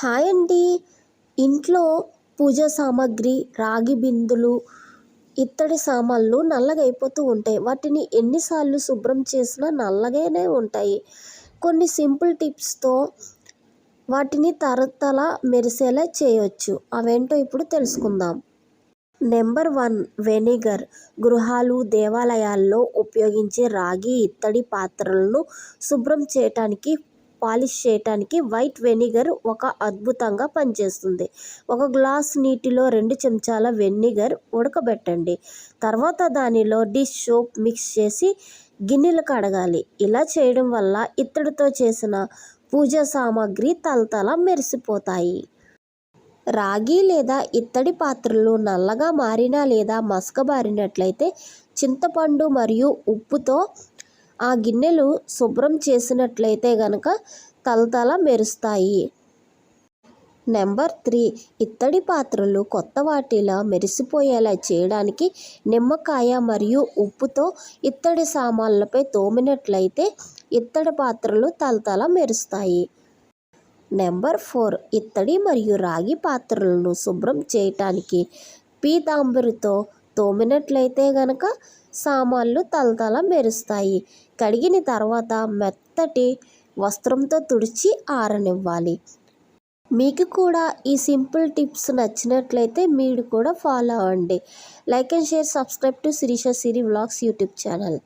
Hi అండి ఇంట్లో పూజా సామాగ్రి రాగి బిందులు ఇత్తడి సామాన్లు నల్లగా అయిపోతూ ఉంటాయి. వాటిని ఎన్నిసార్లు శుభ్రం చేసినా నల్లగానే ఉంటాయి. కొన్ని సింపుల్ టిప్స్తో వాటిని తరతల మెరిసేలా చేయొచ్చు. అవేంటో ఇప్పుడు తెలుసుకుందాం. Number one vinegar. గృహాలు దేవాలయాల్లో ఉపయోగించే రాగి ఇత్తడి పాత్రలను శుభ్రం చేయటానికి పాలిష్ చేయటానికి వైట్ వెనిగర్ ఒక అద్భుతంగా పనిచేస్తుంది. ఒక గ్లాస్ నీటిలో రెండు చెంచాల వెనిగర్ ఉడకబెట్టండి. తర్వాత దానిలో డిష్ సోప్ మిక్స్ చేసి గిన్నెలు కడగాలి. ఇలా చేయడం వల్ల ఇత్తడితో చేసిన పూజా సామాగ్రి తలతల మెరిసిపోతాయి. రాగి లేదా ఇత్తడి పాత్రలు నల్లగా మారినా లేదా మసకబారినట్లయితే చింతపండు మరియు ఉప్పుతో ఆ గిన్నెలు శుభ్రం చేసినట్లయితే గనక తలతల మెరుస్తాయి. Number three. ఇత్తడి పాత్రలు కొత్త వాటిలా మెరిసిపోయేలా చేయడానికి నిమ్మకాయ మరియు ఉప్పుతో ఇత్తడి సామాన్లపై తోమినట్లయితే ఇత్తడి పాత్రలు తలతల మెరుస్తాయి. Number four. ఇత్తడి మరియు రాగి పాత్రలను శుభ్రం చేయటానికి పీతాంబరితో తోమినట్లయితే గనక సామాన్లు తలతల మెరుస్తాయి. కడిగిన తర్వాత మెత్తటి వస్త్రంతో తుడిచి ఆరనివ్వాలి. మీకు కూడా ఈ సింపుల్ టిప్స్ నచ్చినట్లయితే మీరు కూడా ఫాలో అవ్వండి. Like and share subscribe to Shirisha Siri vlogs YouTube channel.